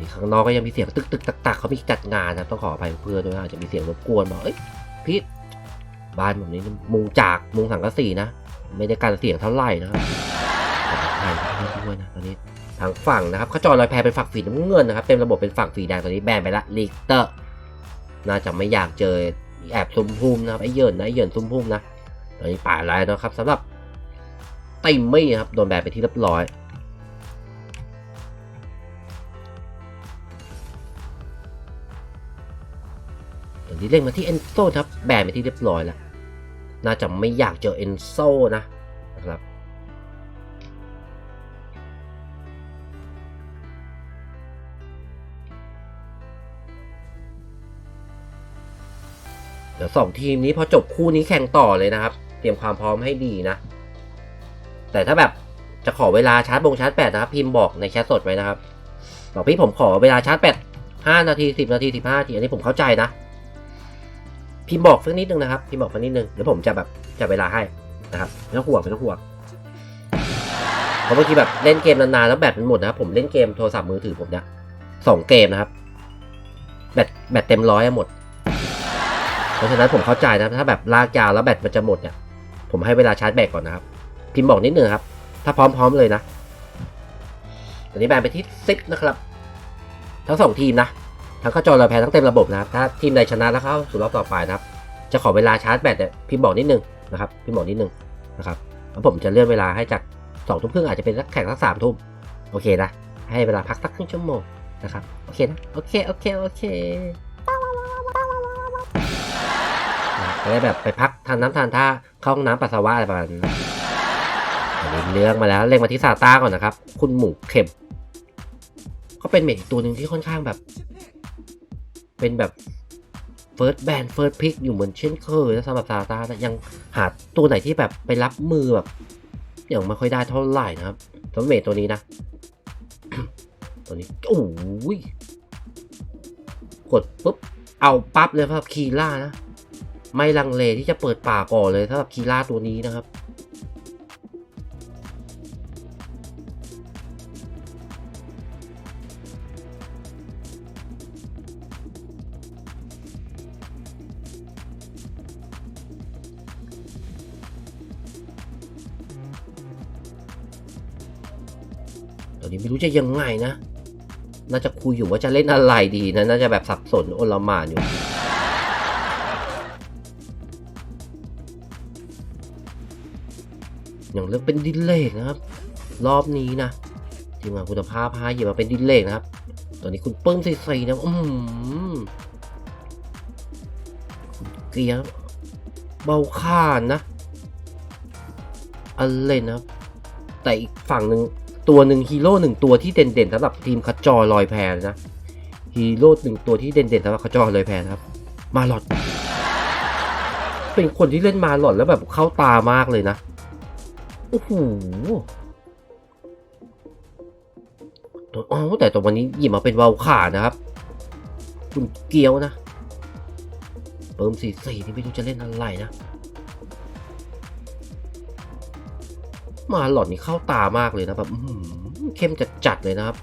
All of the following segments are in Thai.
นี้ข้างนอกก็ยังมีเสียงตึกตึกตักตักเขามีจัดงานนะต้องขออภัยเพื่อนด้วยอาจจะมีเสียงรบกวนบอกเอ้ยพีทบ้านผมนี้มุงจากมุงสังกะสีนะ ไม่ได้การเสียงเท่าไหร่นะครับขออภัยเพื่อนด้วยนะตอนนี้ทางฝั่งนะครับเขาจอลอยแพเป็นฝั่งสีน้ำเงินนะครับเต็มระบบเป็นฝั่งสีแดงตอนนี้แบนไปละลิกเตอร์น่าจะไม่อยากเจอแอบซุ่มพุ่มนะครับไอ้เหยินนะไอ้เหยินซุ่มพุ่มนะตอนนี้ป่าแล้วนะครับสำหรับติมมี่ครับโดนแบนไปที่เรียบร้อย ดีเล่งมาที่เอนโซครับแบนไปที่เรียบร้อยแล้ว น่าจะไม่อยากเจอเอนโซนะนะครับเดี๋ยวสองทีมนี้พอจบคู่นี้แข่งต่อเลยนะครับ เตรียมความพร้อมให้ดีนะ แต่ถ้าแบบจะขอเวลาชาร์จบงชาร์จแปดนะครับ พิมพ์บอกในแชทสดไว้นะครับบอกพี่ผมขอเวลาชาร์จแปดห้านาทีสิบนาทีสิบห้านาทีอันนี้ผมเข้าใจนะ พิมพ์บอกสักนิดนึงนะครับพิมพ์บอกสักนิดนึงเดี๋ยวผมจะแบบจะเวลาให้นะครับไม่ต้องห่วงไม่ต้องห่วงเพราะบางทีแบบเล่นเกมนานๆแล้วแบตมันหมดนะครับผมเล่นเกมโทรศัพท์มือถือผมเนี่ยสองเกมนะครับ แบตแบตเต็มร้อยหมด เพราะฉะนั้นผมเข้าใจนะถ้าแบบลากยาวแล้วแบตมันจะหมดเนี่ยผมให้เวลาชาร์จแบตก่อนนะครับ พิมพ์บอกนิดนึงครับ ถ้าพร้อมๆเลยนะตอนนี้แบนไปที่ซิกนะครับ ทั้งสองทีมนะ ทั้งเข้าจอเราแพ้ทั้งเต็มระบบนะครับ ถ้าทีมใดชนะแล้วเข้าสู่รอบต่อไปนะครับ จะขอเวลาชาร์จแบตเนี่ยพิมพ์บอกนิดนึงนะครับพิมพ์บอกนิดนึงนะครับแล้วผมจะเลื่อนเวลาให้จากสองทุ่มครึ่งอาจจะเป็นสักแข่งสักสามทุ่มโอเคนะ ให้เวลาพักสักครึ่งชั่วโมงนะครับ โอเคนะ โอเค โอเค โอเคจะได้แบบไปพักทานน้ำทานท่าเข้าห้องน้ำปัสสาวะอะไรประมาณนี้เลือกมาแล้วเล็งมาที่ซาต้าก่อนนะครับ คุณหมูเข็มก็เป็นเมดอีกตัวหนึ่งที่ค่อนข้างแบบ เป็นแบบเฟิร์สแบนเฟิร์สพิกอยู่เหมือนเช่นเคยนะสำหรับซาตานะยังหาตัวไหนที่แบบไปรับมือแบบยังไม่ค่อยได้เท่าไหร่นะครับสำหรับเมดตัวนี้นะ ตัวนี้โอ้ยกดปุ๊บ เอาปั๊บเลยครับคีล่านะ ไม่ลังเลที่จะเปิดป่าก่อนเลยสำหรับคีล่าตัวนี้นะครับ จะยังไงนะ น่าจะคุยอยู่ว่าจะเล่นอะไรดีนะ น่าจะแบบสับสนโอลมานอยู่ อย่างเรื่องเป็นดิเลกนะครับ รอบนี้นะทีมงานคุณภาพพาหยิบมาเป็นดิเลกนะครับ ตอนนี้คุณเปิ้มใส่ใส่นะอืมเกียร์เบาข่านนะอันเล่นนะครับแต่อีกฝั่งหนึ่ง ตัวหนึ่งฮีโร่หนึ่งตัวที่เด่นๆสำหรับทีมคัดจอลอยแพนนะฮีโร่หนึ่งตัวที่เด่นๆสำหรับคัดจอลอยแพนครับ มาหลอดเป็นคนที่เล่นมาหลอดแล้วแบบเข้าตามากเลยนะโอ้โหตัวอ๋อแต่ตัววันนี้หยิบมาเป็นวาลขานะครับ คุณเกียวนะเปิมสี่สี่นี่ไม่รู้จะเล่นอะไรนะ มาหลอดนี่เข้าตามากเลยนะแบบเข้มจัดจัดๆเลยนะครับ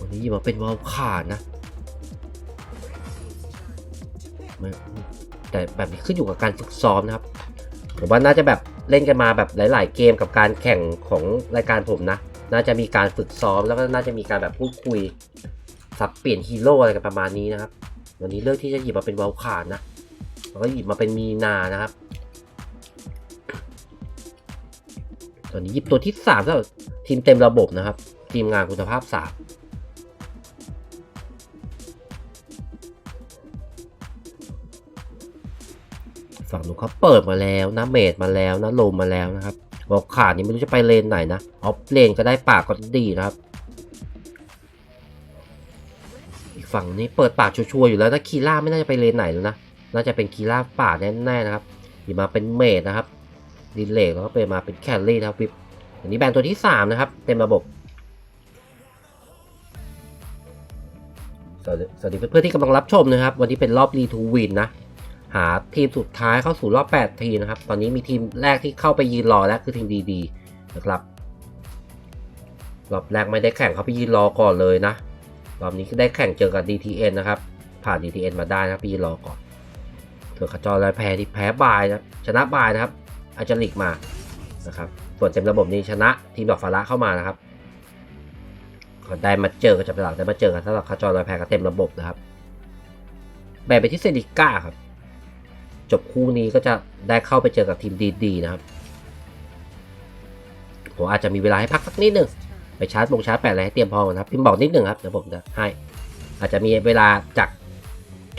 วันนี้หยิบมาเป็นวาลขาดนะแต่แบบนี้ขึ้นอยู่กับการฝึกซ้อมนะครับผมว่าน่าจะแบบเล่นกันมาแบบหลาย ๆ เกมกับการแข่งของรายการผมนะ น่าจะมีการฝึกซ้อมแล้วก็น่าจะมีการแบบพูดคุย สับเปลี่ยนฮีโร่อะไรกันประมาณนี้นะครับ วันนี้เลือกที่จะหยิบมาเป็นวาลคาร์นะแล้วก็หยิบมาเป็นมีนานะครับ ตอนนี้หยิบตัวที่สามสำหรับทีมเต็มระบบนะครับ ทีมงานคุณภาพสามฝั่งนู้นเขาเปิดมาแล้วนะเมดมาแล้วนะลมมาแล้วนะครับบอกขาดนี่ไม่รู้จะไปเลนไหนนะออฟเลนก็ได้ปากก็ดีนะครับอีกฝั่งนี้เปิดปากชัวร์ๆอยู่แล้วนะคีล่าไม่น่าจะไปเลนไหนแล้วนะน่าจะเป็นคีล่าป่าแน่ๆนะครับหยิบมาเป็นเมดนะครับ ดีเลกแล้วก็เปลี่ยนมาเป็นแคลรี่นะครับวิปอันนี้แบนตัวที่ 3 นะครับ เต็มระบบสวัสดีเพื่อนๆที่กำลังรับชมนะครับ วันนี้เป็นรอบรีทูวินนะ หาทีมสุดท้ายเข้าสู่รอบ 8 ทีนะครับ ตอนนี้มีทีมแรกที่เข้าไปยืนรอแล้วคือทีมดีๆนะครับรอบแรกไม่ได้แข่งเขาไปยืนรอก่อนเลยนะรอบนี้ได้แข่งเจอกับ DTN นะครับ ผ่าน DTN มาได้นะไปยืนรอก่อนส่วนขจรลายแพ้ที่แพ้บายนะครับชนะบายนะครับ อาจจะหลีกมานะครับส่วนเต็มระบบนี้ชนะทีมดอกฟาระเข้ามานะครับก็ได้มาเจอกันจับหลังได้มาเจอกันสำหรับขจรลายแพกับเต็มระบบนะครับแบ่งไปที่เซดิก้าครับ จบคู่นี้ก็จะได้เข้าไปเจอกับทีมดีๆนะครับผมอาจจะมีเวลาให้พักสักนิดหนึ่งไปชาร์จบงชาร์จแปดอะไรให้เตรียมพร้อมนนะครับพิมพ์บอกนิดหนึ่งครับเดี๋ยวผมจะให้อาจจะมีเวลาจาก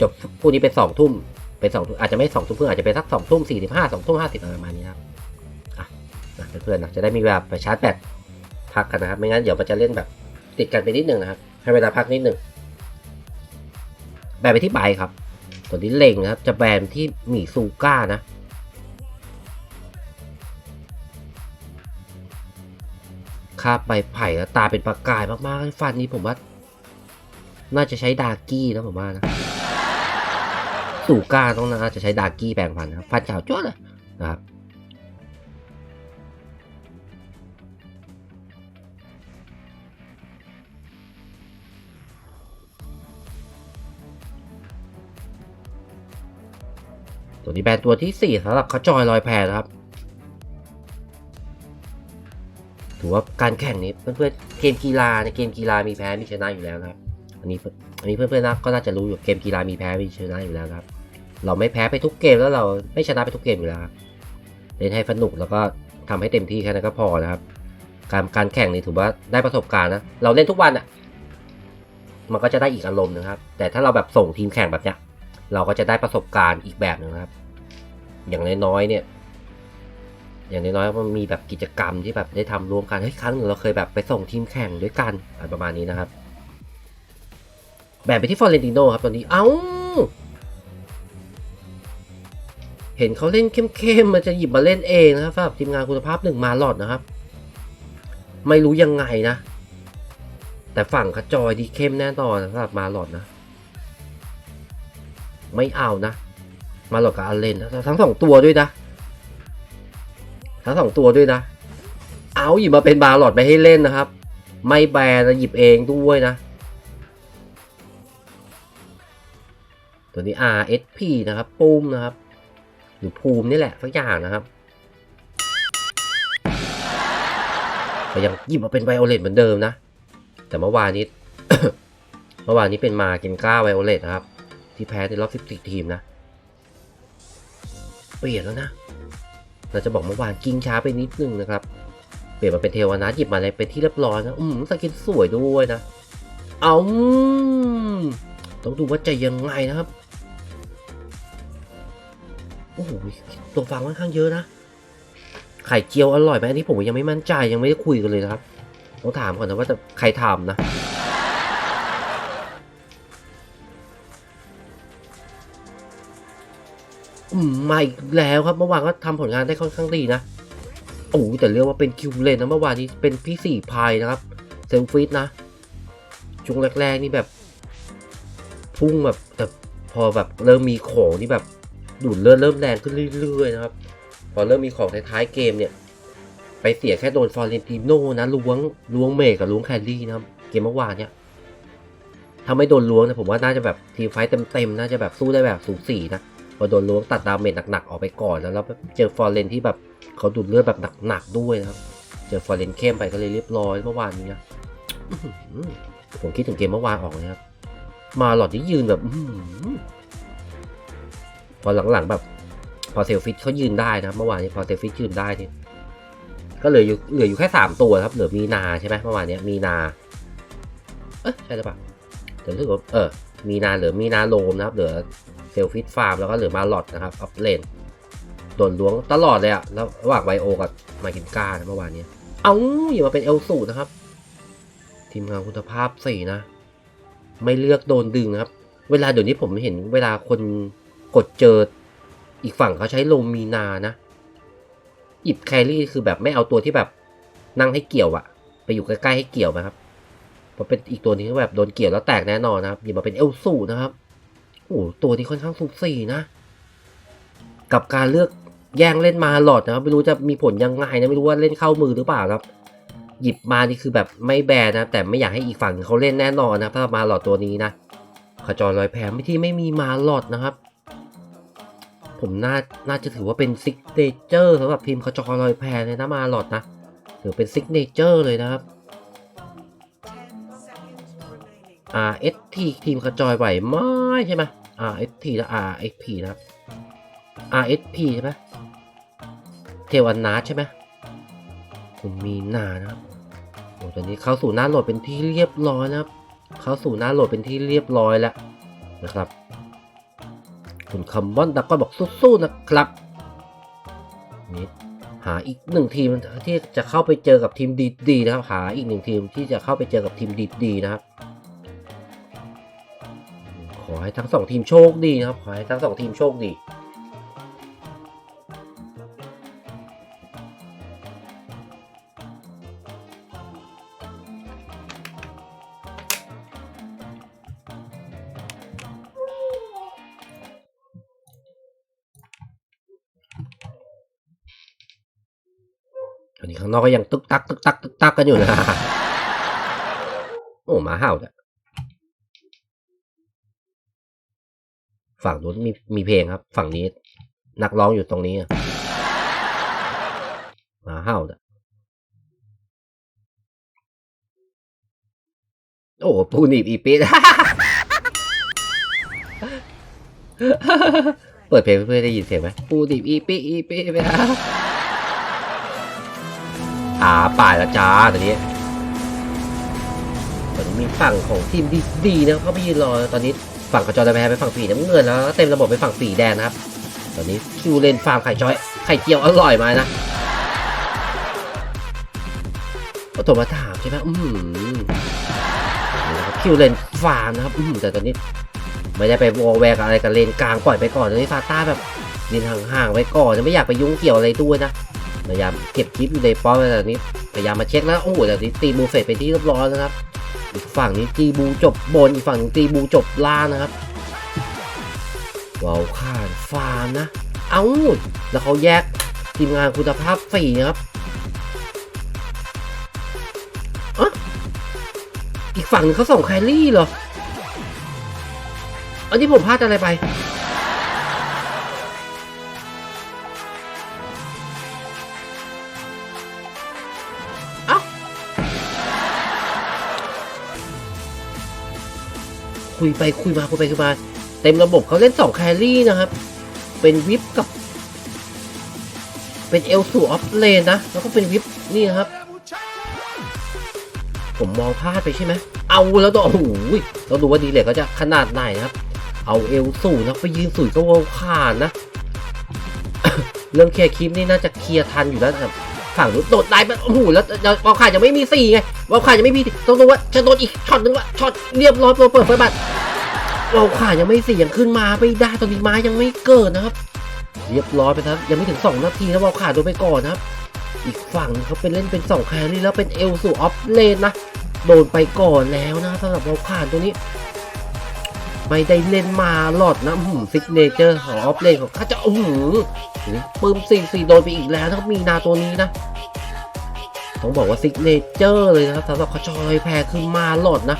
จบคู่นี้เป็นสองทุ่ม เป็นสองอาจจะไม่สองทุ่มครึ่งอาจจะเป็นสักสองทุ่มสี่สิบห้าสองทุ่มห้าสิบอะไรประมาณนี้ครับอะนะเพื่อนๆนะจะได้มีเวลาไปชาร์จแบตพักกันนะครับ ไม่งั้นเดี๋ยวมันจะเล่นแบบติดกันไปนิดหนึ่งนะครับ ให้เวลาพักนิดหนึ่งแบนไปที่ใบครับตัวนี้เล็งนะครับ จะแบนที่หมีซูก้านะคาใบไผ่แล้วตาเป็นประกายมากๆฟันนี้ผมว่า น่าจะใช้ดาร์กี้นะผมว่านะ สูก้าต้องน่าจะใช้ดากี้แปลงฟันนะครับฟันขาวจ้วเลยนะครับตัวนี้แบนตัวที่ 4สำหรับเขาจอยลอยแพนะครับ ถือว่าการแข่งนี้เพื่อนๆเกมกีฬาในเกมกีฬามีแพ้มีชนะอยู่แล้วนะครับอันนี้อันนี้เพื่อนๆนะก็น่าจะรู้อยู่เกมกีฬามีแพ้มีชนะอยู่แล้วครับ เราไม่แพ้ไปทุกเกมแล้วเราไม่ชนะไปทุกเกมอยู่แล้วเล่นให้สนุกแล้วก็ทำให้เต็มที่แค่นั้นก็พอนะครับ การการแข่งนี่ถือว่าได้ประสบการณ์นะเราเล่นทุกวันอะ่ะ มันก็จะได้อีกอารมณ์นะครับ แต่ถ้าเราแบบส่งทีมแข่งแบบเนี้ย เราก็จะได้ประสบการณ์อีกแบบหนึงครับ อย่างน้อยๆเนี่ยอย่างน้อยๆมันมีแบบกิจกรรมที่แบบได้ทำร่วมกันเฮ้ยครั้งหนึ่งเราเคยแบบไปส่งทีมแข่งด้วยกันอะไรประมาณนี้นะครับ แบ่งไปที่ฟอร์เรนติโนครับตอนนี้ เอ้า เห็นเขาเล่นเข้มๆมันจะหยิบมาเล่นเองนะครับสำหรับทีมงานคุณภาพหนึ่งมาหลอดนะครับ ไม่รู้ยังไงนะ แต่ฝั่งขจอยดีเข้มแน่นอนสำหรับมาหลอดนะ ไม่เอานะ มาหลอดกับอาเลนนะทั้งสองตัวด้วยนะ ทั้งสองตัวด้วยนะ เอาหยิบมาเป็นบาหลอดไปให้เล่นนะครับ ไม่แบนนะหยิบเองด้วยนะตัวนี้ RSP นะครับ ปุ้มนะครับ หรือภูมินี่แหละสักอย่างนะครับแต่ยังหยิบมาเป็นไวโอเลตเหมือนเดิมนะ แต่เมื่อวานนี้ เมื่อวานนี้เป็นมาเกนก้าไวโอเลตนะครับ ที่แพ้ในรอบ 14 ทีมนะ เปลี่ยนแล้วนะ เราจะบอกเมื่อวานกิ้งช้าไปนิดนึงนะครับ เปลี่ยนมาเป็นเทวานาหยิบมาอะไรเป็นที่เรียบร้อยนะ อืมสกินสวยด้วยนะ เอาต้องดูว่าจะยังไงนะครับ อ้โหตัวฟังค่อนข้างเยอะนะ ไข่เจียวอร่อยไหมอันนี้ผมยังไม่มั่นใจยังไม่ได้คุยกันเลยนะครับต้องถามก่อนนะว่าจะใครทำนะอืมมาอีกแล้วครับเมื่อวานก็ทำผลงานได้ค่อนข้างดีนะโอ้แต่เรียกว่าเป็นคิวเลนนะเมื่อวานนี้เป็นพี่สี่พายนะครับเซลฟิตนะช่วงแรกๆนี่แบบ พุ่งแบบแต่พอแบบเริ่มมีของนี่แบบ ดูดเลือดเริ่มแรงขึ้นเรื่อยๆนะครับ พอเริ่มมีของท้ายๆเกมเนี่ย ไปเสียแค่โดนฟอร์เรนติโนนะล้วงล้วงเมกกับล้วงแคลรี่นะครับ เกมเมื่อวานเนี่ยถ้าไม่โดนล้วงนะผมว่าน่าจะแบบทีมไฟต์เต็มๆน่าจะแบบสู้ได้แบบสูสีนะพอโดนล้วงตัดดาเมจหนักๆออกไปก่อนแล้วแล้วเจอฟอร์เรนที่แบบเขาดูดเลือดแบบหนักๆด้วยนะครับ เจอฟอร์เรนเข้มไปก็เลยเรียบร้อยเมื่อวานนี้นะผมคิดถึงเกมเมื่อวานออกเลยครับมาหลอดที่ยืนแบบ พอหลังๆแบบ พอเซลฟิตเขายืนได้นะเมื่อวานนี้พอเซลฟิตยืนได้นี่ก็เหลืออยู่เหลืออยู่แค่สามตัวครับเหลือมีนาใช่ไหมเมื่อวานนี้มีนา เอ๊ะใช่หรือเปล่าเดี๋ยวรู้สึกว่าเออมีนาเหลือมีนาโลมนะครับเหลือเซลฟิตฟาร์มแล้วก็เหลือมาหลอดนะครับอัพเลนโดนล้วงตลอดเลยอะแล้วระหว่างไวโอกับมากินก้านะเมื่อวานนี้เอาอย่ามาเป็นเอลสูนะครับ ทีมงานคุณภาพสี่นะ ไม่เลือกโดนดึงนะครับ เวลาเดี๋ยวนี้ผมเห็นเวลาคน กดเจออีกฝั่งเขาใช้โลมีนานะหยิบแครี่คือแบบไม่เอาตัวที่แบบนั่งให้เกี่ยวอะไปอยู่ใกล้ๆให้เกี่ยวนะครับพราะเป็นอีกตัวนี้ก็แบบโดนเกี่ยวแล้วแตกแน่นอนนะครับหยิบมาเป็นเอลสูนะครับโอ้ตัวที่ค่อนข้างสูสีนะ กับการเลือกแย่งเล่นมาหลอดนะครับ ไม่รู้จะมีผลยังไงนะไม่รู้ว่าเล่นเข้ามือหรือเปล่าครับ หยิบมานี่คือแบบไม่แบนนะ แต่ไม่อยากให้อีกฝั่งเขาเล่นแน่นอนนะเพรามาหลอดตัวนี้นะขจรลอยแพไม่ที่ไม่มีมาหลอดนะครับ ผมน่าน่าจะถือว่าเป็นซิกเนเจอร์สำหรับทีมขจรลอยแพเลยนะมาหลอดนะถือเป็นซิกเนเจอร์เลยนะครับ RST ทีมขจรไหวไหม่ใช่ไหม RST และ RXP นะครับ RSP ใช่ไหมเทวันนาใช่ไหมคุณมีนานะครับโอ้ตอนนี้เข้าสู่หน้าโหลดเป็นที่เรียบร้อยนะครับ เข้าสู่หน้าโหลดเป็นที่เรียบร้อยแล้วนะครับ คุณคัมบอนดักก็บอกสู้ๆนะครับนี่หาอีกหนึ่งทีมที่จะเข้าไปเจอกับทีมดีๆนะครับ หาอีกหนึ่งทีมที่จะเข้าไปเจอกับทีมดีๆนะครับ ขอให้ทั้งสองทีมโชคดีนะครับ ขอให้ทั้งสองทีมโชคดีางนอกก็ยังตึกตักตึกตักตึกตักกันอยู่นะ โอ้หมาเห่าเนี่ยฝั่งนู้นมีมีเพลงครับ ฝั่งนี้ นักร้องอยู่ตรงนี้หมาเห่าเนี่ยโอ้ปูนีบอีปิดเปิดเพลงเพื่อได้ยินเสียงไหมปูนีบอีปิอีปิไปนะ อาป่าล้วจ้าตอนนี้ตอนนี้มีฝั่งของทีมดีดีๆนะครับเขาไปยืนรอตอนนี้ฝั่งกระจอยแพ้ไปฝั่งสีน้ำเงินแล้วเต็มระบบไปฝั่งสีแดงนะครับ ตอนนี้คิวเลนฟาร์มไข่จอยไข่เจียวอร่อยมานะก็โทรมาถามใช่ไหมอืมคิวเลนฟาร์มนะครับอืมแต่ตอนนี้ไม่ได้ไปวอลแวร์กับอะไรกับเลนกลางปล่อยไปก่อนตอนนี้ฟาต้าแบบเลนห่างๆไว้ก่อนไม่อยากไปยุ่งเกี่ยวอะไรด้วยนะ พยายามเก็บคลิปอยู่ในป้อมแต่นี้ พยายามมาเช็คแล้ว โอ้โหแต่นี้ตีบูเฟสเป็นที่เรียบร้อยแล้วครับ อีกฝั่งนี้ตีบูจบบน อีกฝั่งตีบูจบล่างนะครับว้าวข่านฟาร์มนะ เอ้าแล้วเขาแยกทีมงานคุณภาพสี่นะครับอะอีกฝั่งหนึงเขาส่งแครี่เหรอ อันนี้ผมพลาดอะไรไป คุยไปคุยมาคุยไปคุยมาเต็มระบบเขาเล่นสองแครี่นะครับ เป็นวิปกับ เป็นเอลสูออฟเลนนะ แล้วก็เป็นวิปนี่นะครับ ผมมองพลาดไปใช่ไหมเอาแล้วต้อโอ้โหต้องดูว่าดีเลยเขาจะขนาดไหนนะครับ เอาเอลสูนะไปยืนสุยก็วาขาดนะ เรื่องเคลียร์คลิปนี่น่าจะเคลียร์ทันอยู่แล้วครับ ฝั่งโดดได้ไปโอ้โหแล้ววาขาดยังไม่มีสี่ไงวาขาดยังไม่มีต้องดูว่าจะโดนอีกช็อตนึงว่าช็อตเรียบร้อยเปิดเปิดบัตรเราขายังไม่สี่ยงขึ้นมาไม่ได้ตอนนี้ไม้ยังไม่เกิดนะครับ เรียบร้อยไปครับยังไม่ถึง 2 นาทีนะเราขาโดนไปก่อนนะครับอีกฝั่งเขาเป็นเล่นเป็น2แครี่แล้วเป็นเอลสู่ออฟเลนนะโดนไปก่อนแล้วนะสำหรับเราขาตัวนี้ ไม่ได้เล่นมาหลอดนะหืมซิกเนเจอร์ของออฟเลนของข้าจะโอ้โหนี่ปื้มสี่สี่โดนไปอีกแล้วนะครับมีนาตัวนี้นะ ต้องบอกว่าซิกเนเจอร์เลยนะสำหรับเขาจอยแพ้คือมาหลอดนะ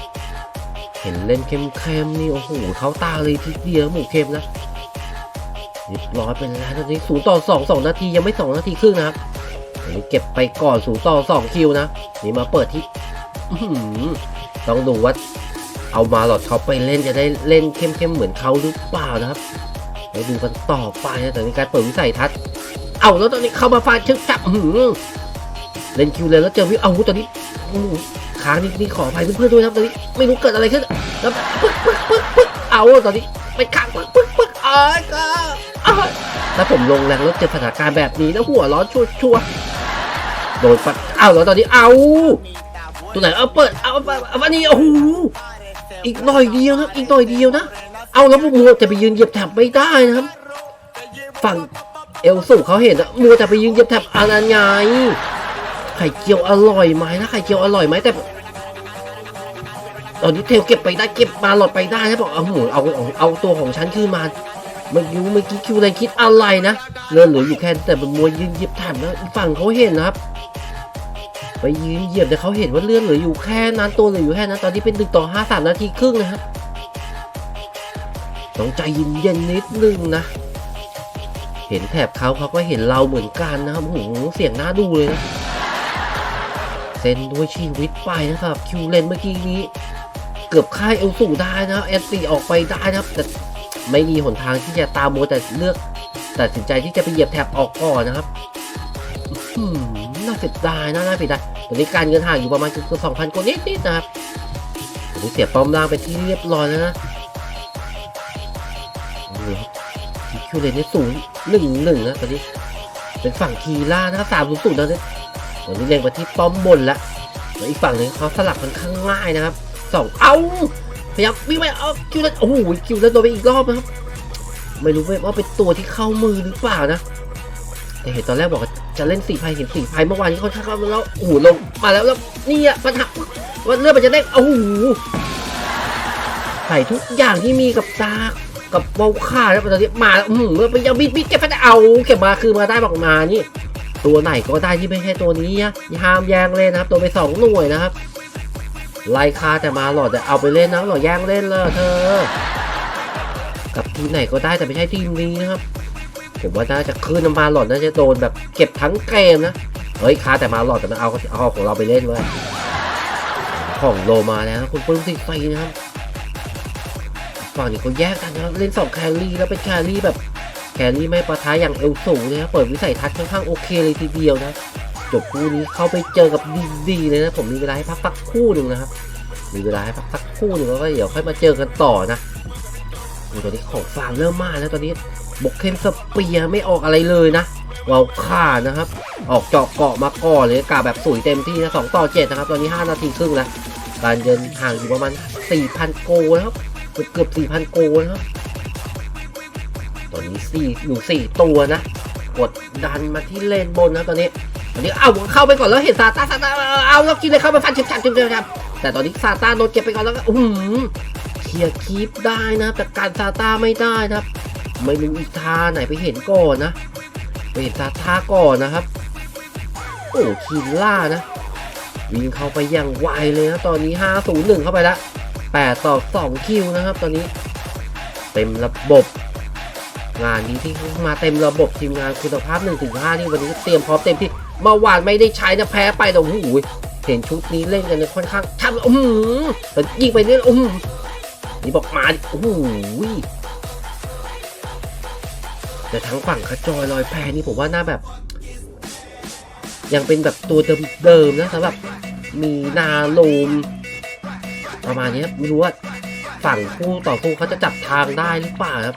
เห็นเล่นเข้มๆนี่โอ้โหเขาตาเลยทีเดียวหมูเข้มนะเรียบร้อยไปแล้วตอนนี้ศูนย์ต่อสองสองนาทียังไม่สองนาทีครึ่งนะครับนี้เก็บไปก่อนศูนย์ต่อสองคิวนะ นี่มาเปิดที่ฮือต้องดูว่า เอามาหลอดเขาไปเล่นจะได้เล่นเข้มๆเหมือนเขาหรือเปล่านะครับแล้วดูกันต่อไปนะแต่ในการเปิดวิสัยทัศน์เอาแล้วตอนนี้เข้ามาฟาดชึกจับอื้อหือเล่นคิวเลยแล้วเจอวิวเอาตอนนี้อื้ค้างนี่นี่ขออภัยเพื่อนๆด้วยนะครับตอนนี้ไม่รู้เกิดอะไรขึ้นแล้วปึ๊กปึ๊กปึ๊กปึ๊กเอาตอนนี้ไปค้างปึ๊กปึ๊กปึ๊กอ้าก็ถ้าผมลงแรงแล้วเจอสถานการณ์แบบนี้แล้วหัวร้อนชัวชัวร์โดนปัดเอาแล้วตอนนี้เอาตัวไหนเอาเปิดเอาเอาเอาอันนี้โอ้โห อีกหน่อยเดียวนะอีกหน่อยเดียวนะ เอาแล้วมัวแต่ไปยืนเหยียบแถบไม่ได้นะครับ ฝั่งเอลสูเขาเห็นอะมัวแต่ไปยืนเหยียบแถบอะไรไงไข่เจียวอร่อยไหมนะไข่เจียวอร่อยไหมแต่ตอนนี้เทลเก็บไปได้เก็บมาหลอดไปได้นะบอกเอาหมูเอาเอาเอาตัวของฉันขึ้นมาเมื่อกี้เมื่อกี้คิวอะไรคิดอะไรนะเลือเหลืออยู่แค่แต่บนมวยยืนยิบแถบนะฝั่งเขาเห็นนะครับ ไปยืนเหยียบแต่เขาเห็นว่าเลือดเหลืออยู่แค่นั้นตัวเหลืออยู่แค่นั้นตอนนี้เป็นหนึ่งต่อห้าสามนาทีครึ่งนะฮะต้องใจเย็นๆนิดนึงนะ เห็นแถบเขาเขาก็เห็นเราเหมือนกันนะครับโอ้โหเสียงน่าดูเลยนะเซ็นด้วยชีวิตไปนะครับคิวเลนเมื่อกี้นี้ เกือบค่ายเอลสูได้นะครับแอนตีออกไปได้นะครับแต่ไม่มีหนทางที่จะตามโมแต่เลือกตัดสินใจที่จะไปเหยียบแถบออกก่อนนะครับอืม เสียดายนะน่าเสียดายตอนนี้การเงินห่างอยู่ประมาณเกือบสองพันกว่านิดๆนะครับตอนนี้เสียป้อมล่างไปที่เรียบร้อยแล้วนะคิวเลนนี่สูงหนึ่งหนึ่งนะตอนนี้เป็นฝั่งทีล่านะครับสามศูนย์ศูนย์แล้วเนี่ยตอนนี้เล็งไปที่ป้อมบนแล้วแล้วอีกฝั่งหนึ่งเขาสลับกันข้างง่ายนะครับสองเอาพยายามวิ่งไปเอาคิวเลนโอ้โหคิวเลนโดนไปอีกรอบนะครับไม่รู้ว่าเป็นตัวที่เข้ามือหรือเปล่านะ เห็นตอนแรกบอกจะเล่นสี่ไพายเห็นสี่ไพายเมื่อวานนี้ค่อนข้างเข้ามาแล้วโอ้โหลงมาแล้วแล้วนี่อะปัญหาว่าเลือดมันจะได้โอ้โหใส่ทุกอย่างที่มีกับตากับเบาค่าแล้วตอนนี้มาแล้วอืมไปยังบิดบิดเก็บไปเอาเก็บมาคือมาได้บอกมานี่ ตัวไหนก็ได้ที่ไม่ใช่ตัวนี้นะห้ามแยงเล่นะครับ ตัวไปสองหน่วยนะครับไล่คาแต่มาหลอดแต่เอาไปเล่นนะหลอดแยงเล่นเลยเธอ กับทีมไหนก็ได้แต่ไม่ใช่ทีมนี้นะครับ ผมว่าน่าจะคืนน้ำมาหลอดน่าจะโดนแบบเก็บทั้งเกมนะ เฮ้ยคาแต่มาหลอดแต่มันเอาเอาของเราไปเล่นเว้ยของโลมาแล้วคุณปื้มสิไฟนะครับฝั่งนี้เขาแยกกันนะเล่นสองแครี่แล้วเป็นแครี่แบบแครี่ไม่ประทะอย่างเอลสูงเลยนะเปิดวิสัยทัศน์ค่อนข้างโอเคเลยทีเดียวนะจบคู่นี้เข้าไปเจอกับดีดีเลยนะผมมีเวลาให้พักสักคู่หนึ่งนะครับมีเวลาให้พักสักคู่หนึ่งแล้วก็เดี๋ยวค่อยมาเจอกันต่อนะตอนนี้ของฟาร์มเริ่มมาแล้วตอนนี้ บกเคนสเปียไม่ออกอะไรเลยนะวาวค่านะครับ ออกเจาะเกาะมาก่อนเลยกาแบบสวยเต็มที่นะสองต่อเจ็ดนะครับ ตอนนี้ 5 นาทีครึ่งแล้วการเดินห่างอยู่ประมาณ 4,000 โกนะครับเกือบเกือบ4,000 โกนะครับตอนนี้สี่อยู่สี่ตัวนะกดดันมาที่เลนบนนะตอนนี้ตอนนี้เอาเข้าไปก่อนแล้วเห็นซาต้าซาตาเอาแล้วกินเลยเข้าไปฟันชิบชับชิบชับแต่ตอนนี้ซาต้าโดนเก็บไปก่อนแล้วก็อืมเคลียร์คีปได้นะแต่การซาต้าไม่ได้นะครับ ไม่รู้อีท่าไหนไปเห็นก่อนนะไปเห็นซาต้าก่อนนะครับ โอ้คินล่านะวิ่งเข้าไปอย่างไวเลยนะตอนนี้ 501 เข้าไปล้ว8ต่อ2คิวนะครับ ตอนนี้ เต็มระบบ งานนี้ที่มาเต็มระบบทีมงานคุณภาพ1ถึง5นี่วันนี้เตรียมพร้อมเต็มที่เมื่อวานไม่ได้ใช้นะแพ้ไปแต่โอ้โหเห็นชุดนี้เล่นกันเนี่ยค่อนข้างช่ำอืมแต่ยิงไปเรื่อยอืมนี่บอกมาโอ้โห แต่ทั้งฝั่งขจอยลอยแพนี่ผมว่าน่าแบบ ยังเป็นแบบตัวเดิมๆนะสำหรับมีนาโลม ประมาณนี้ไม่รู้ว่าฝั่งคู่ต่อสู้เขาจะจับทางได้หรือเปล่าครับ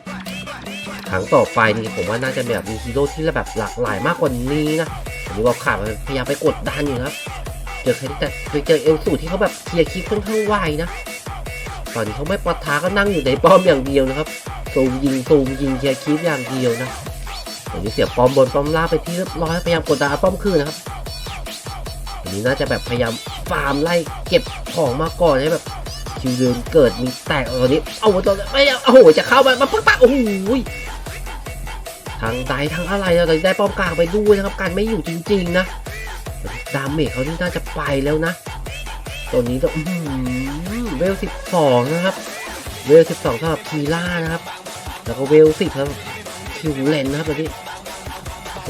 ครั้งต่อไปนี่ผมว่าน่าจะแบบมีฮีโร่ที่แบบหลากหลายมากกว่านี้นะผมว่าขาดพยายามไปกดดันอยู่ครับเจอใครแต่ไปเจอเอลสูที่เขาแบบเคลียร์คีค่อนข้างไวนะตอนนี้เขาไม่ปะทะก็นั่งอยู่ในป้อมอย่างเดียวนะครับ ซูมยิงซูมยิงเคลียร์คีอย่างเดียวนะตอนนี้เสียป้อมบนป้อมล่างไปที่เรียบร้อยพยายามกดดาป้อมคืนนะครับอันนี้น่าจะแบบพยายามฟาร์มไล่เก็บของมาก่อนให้แบบคิวเดินเกิดมีแตกตอนนี้เอาตอนไม่เอาโอ้โหจะเข้ามามาปักปักโอ้โหทางใดทางอะไรเราได้ป้อมกลางไปด้วยนะครับการไม่อยู่จริง ๆ นะดาเมจเขานี่น่าจะไปแล้วนะตัวนี้ต้องเวลสิบสองนะครับเวลสิบสองสำหรับทีล่านะครับ แล้วก็เวลสิครับคิวเลนนะครับตอนนี้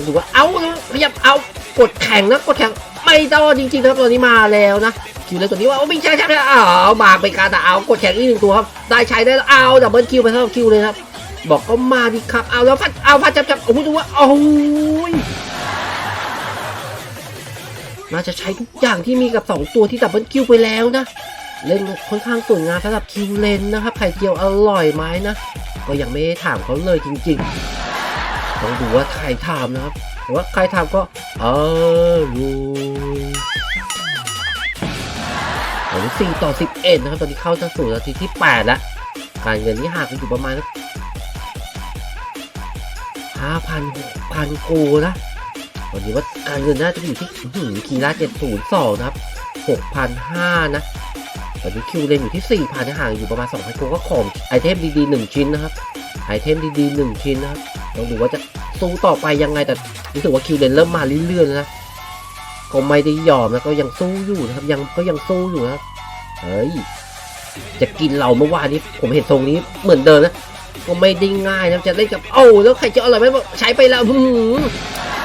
ดูว่าเอาพยายามเอากดแข่งนะกดแข่งไม่ได้จริงๆนะครับตอนนี้มาแล้วนะคิวเลนตัวนี้ว่าโอ้ไม่ใช่ใช่ใช่อ้าวบาไปการแต่เอากดแข่งอีกหนึ่งตัวครับได้ใช้ได้แล้วเอาดับเบิลคิวไปเท่าคิวเลยครับ บอกก็มาดิครับเอาแล้วพัดเอาพัดจับจับโอ้โหดูว่าโอ้ยน่าจะใช้ทุกอย่างที่มีกับ 2 ตัวที่ดับเบิลคิวไปแล้วนะ เล่นค่อนข้างสวยงามสำหรับคิวเลนนะครับไข่เจียวอร่อยไหมนะ ก็ยังไม่ได้ถามเขาเลยจริงๆต้องดูว่าใครถามนะครับแต่ว่าใครถามก็เออรู้ตอนนี้4ต่อ11นะครับ ตอนนี้เข้าจะสู่นาทีที่8แล้ว การเงินนี่ห่างกันอยู่ประมาณห้าพันหกพันโกนะวันนี้ว่าการเงินน่าจะอยู่ที่หืมคีร่าเจ็ดศูนย์สองนะครับหกพันห้านะ ตอนนี้คิวเลนอยู่ที่สี่พันห่างอยู่ประมาณสองพันโกก็ของไอเทมดีๆหนึ่งชิ้นนะครับ ไอเทมดีๆหนึ่งชิ้นนะครับต้องดูว่าจะสู้ต่อไปยังไงแต่รู้สึกว่าคิวเลนเริ่มมาเรื่อยๆนะก็ไม่ได้ยอมนะก็ยังสู้อยู่นะครับยังก็ยังสู้อยู่นะเฮ้ยจะกินเราเมื่อวานนี้ผมเห็นทรงนี้เหมือนเดิมนะก็ไม่ได้ง่ายนะจะเล่นกับเอ้าแล้วใครจะเอาอะไรไหมใช้ไปแล้วหืม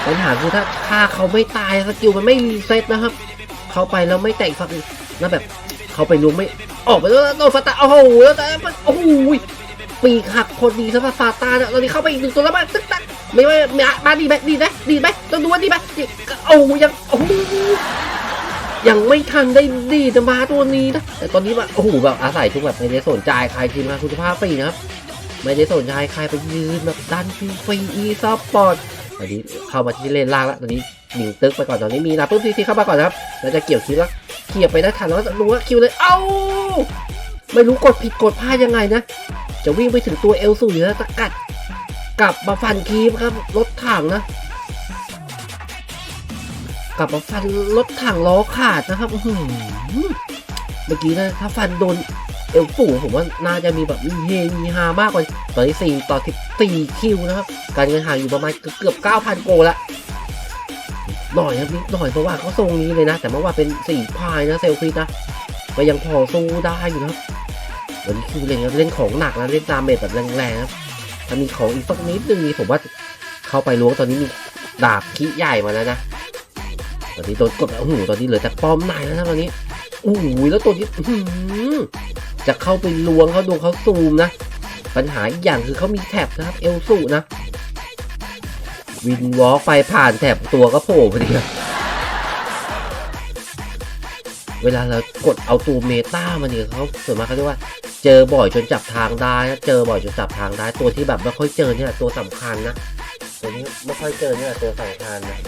ปัญหาคือถ้าฆ่าเขาไม่ตายสกิลมันไม่รีเซ็ตนะครับ เขาไปแล้วไม่แตกฝักนะแบบ เขาไปล้วงไม่ออกไปแล้วโดนฟาตาโอ้โหแล้วแต่มันโอ้โหปีกหักคนดีสำหรับฟาตาเนี่ยตอนนี้เข้าไปอีกหนึ่งตัวแล้วมาตึ๊กตักไม่ไม่มามาดีไหมดีไหมดีไหมต้องดูว่าดีไหมโอ้โหยังโอ้โหยังไม่ทันได้ดีนะมาตัวนี้นะแต่ตอนนี้ว่าโอ้โหแบบอาศัยทุกแบบไม่ได้สนใจใครทีมงานคุณภาพฟรีนะครับไม่ได้สนใจใครไปยืนแบบดันฟรีฟรีอีซัพพอร์ตตอนนี้เข้ามาที่เลนล่างแล้วตอนนี้หนิงตึกไปก่อนตอนนี้มีนาปุ๊บซีซีเข้ามาก่อนนะครับแล้วจะเกี่ยวคิวแล้ว เกี่ยไปได้ทันแล้วรู้ว่าคิวเลย เอ้า ไม่รู้กดผิดกดพลาดยังไงนะ จะวิ่งไปถึงตัวเอลสูอยู่แล้วตะกัด กลับมาฟันคีฟครับ รถถังนะ กลับมาฟันรถถังล้อขาดนะครับหือเมื่อกี้นะ ถ้าฟันโดนเอลสูผมว่าน่าจะมีแบบมีเฮมีฮามากกว่าตอนนี้สี่ต่อสิบสี่คิวนะครับ การเงินห่างอยู่ประมาณเกือบเก้าพันโกละ หน่อยครับนิดหน่อยเพราะว่าเขาทรงนี้เลยนะ แต่เมื่อว่าเป็นสี่พายนะเซลฟี่นะก็ยังพอสู้ได้อยู่นะครับวันนี้คิวเล่นเล่นของหนักนะเล่นตามเมจแบบแรงๆครับถ้ามีของอีกสักนิดนึงนี่ผมว่าเข้าไปล้วงตอนนี้มีดาบขี้ใหญ่มาแล้วนะตอนนี้โดนกดแล้วโอ้โหตอนนี้เหลือแต่ป้อมในแล้วนะตอนนี้โอ้โหแล้วตัวนี้จะเข้าไปล้วงเขาดูเขาซูมนะ ปัญหาอีกอย่างคือเขามีแท็บนะครับ เอลสูนะ วินวอล์กไปผ่านแท็บตัวก็โผล่พอดีเวลาเรากดเอาตัวเมตามันเนี่ยเขาส่วนมากเขาเรียกว่าเจอบ่อยจนจับทางได้เจอบ่อยจนจับทางได้ ตัวที่แบบไม่ค่อยเจอเนี่ยตัวสำคัญนะตัวนี้ไม่ค่อยเจอเนี่ยตัวสำคัญนะ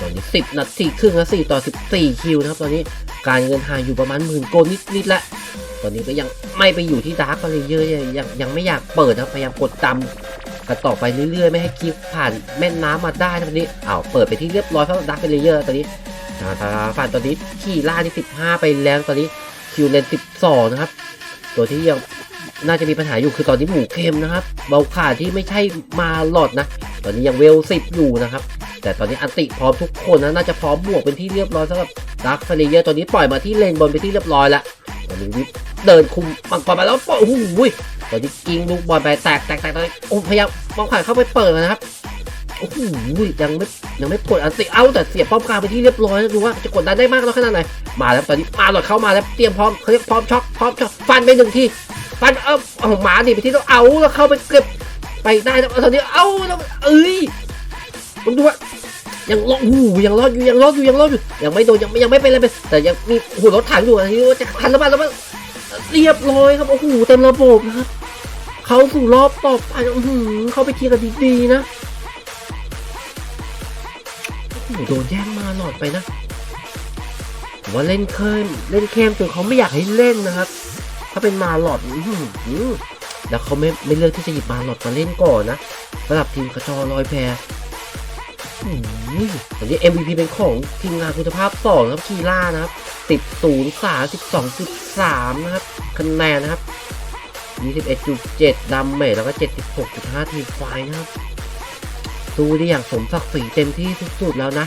ตอนนี้สิบนาทีครึ่งและสี่ต่อสิบสี่คิวนะครับตอนนี้ การเงินห่างอยู่ประมาณหมื่นโกนิดนิดๆละ ตอนนี้ก็ยังไม่ไปอยู่ที่ดาร์กเลยเยอะยังยังไม่อยากเปิดนะพยายามกดจำกันต่อไปเรื่อยๆ ไม่ให้คลิปผ่านแม่น้ำมาได้ตอนนี้อ้าวเปิดไปที่เรียบร้อยเพราะดาร์กเลเยอร์ตอนนี้อ่าตาฝันตอนนี้ขี่ล่าที่สิบห้าไปแล้วตอนนี้คิวเลนสิบสองนะครับ ตัวที่ยังน่าจะมีปัญหาอยู่คือตอนนี้หมูเค็มนะครับ เบาขาที่ไม่ใช่มาหลอดนะ ตอนนี้ยังเวลสิบอยู่นะครับ แต่ตอนนี้อันติพร้อมทุกคนนะน่าจะพร้อมบวกเป็นที่เรียบร้อยสำหรับ ดักฟลีเยอร์ตอนนี้ปล่อยมาที่เลนบนไปที่เรียบร้อยแล้วตอนนี้วิปเดินคุมปังกรไปแล้วปอยโอ้โหตอนนี้กิงลูกบอลไปแตกแตกแตกตอนนี้โอ้พยายามป้องขวานเข้าไปเปิดนะครับโอ้โหยังไม่ยังไม่กดอันติเอ้าแต่เสียป้อมกลางไปที่เรียบร้อยดูว่าจะกดดันได้มากน้อยขนาดไหนมาแล้วตอนนี้มาหลอดเข้ามาแล้วเตรียมพร้อมเขาเรียกพร้อมช็อกพร้อมช็อกฟันไปหนึ่งทีฟันเออเอาหมาดิไปที่ต้องเอาแล้วเข้าไปเก็บไปได้แล้วตอนนี้เอ้าแล้วเอ้ยมันดูว่า ยังรอดหูยังรอดอยู่ยังรอดอยู่ยังรอดอยู่ยังไม่โดนยังยังไม่เป็นอะไรไปแต่ยังมีหูรถถังอยู่อันนี้ว่าจะทันแล้วมั้แล้วมันเรียบร้อยครับโอ้โหเต็มระบบนะครับเขาสู่รอบต่อไปหือเขาไปเคลียร์กันดีๆนะโอ้โหโดนแย่งมาหลอดไปนะว่าเล่นเข้มเล่นเข้มจนเขาไม่อยากให้เล่นนะครับ ถ้าเป็นมาหลอดอื้อหือแล้วเขาไม่ไม่เลือกที่จะหยิบมาหลอดมาเล่นก่อนนะสำหรับทีมกระจอลอยแพ อืมตอนนี้ MVP เป็นของทีมงานคุณภาพ2ครับคีล่านะครับติดศูนย์สาสิบสองจุดสามนะครับคะแนนนะครับยี่สิบเอ็ดจุดเจ็ดดัมเมจแล้วก็เจ็ดสิบหกจุดห้าทีไฟนะครับสู้ได้อย่างสมศักดิ์ศรีเต็มที่สุดๆแล้วนะ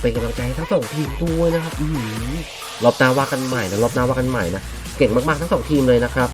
เป็นกำลังใจให้ทั้งสองทีมด้วยนะครับ อือหือรอบหน้าว่ากันใหม่นะรอบหน้าว่ากันใหม่นะ เก่งมากๆทั้งสองทีมเลยนะครับ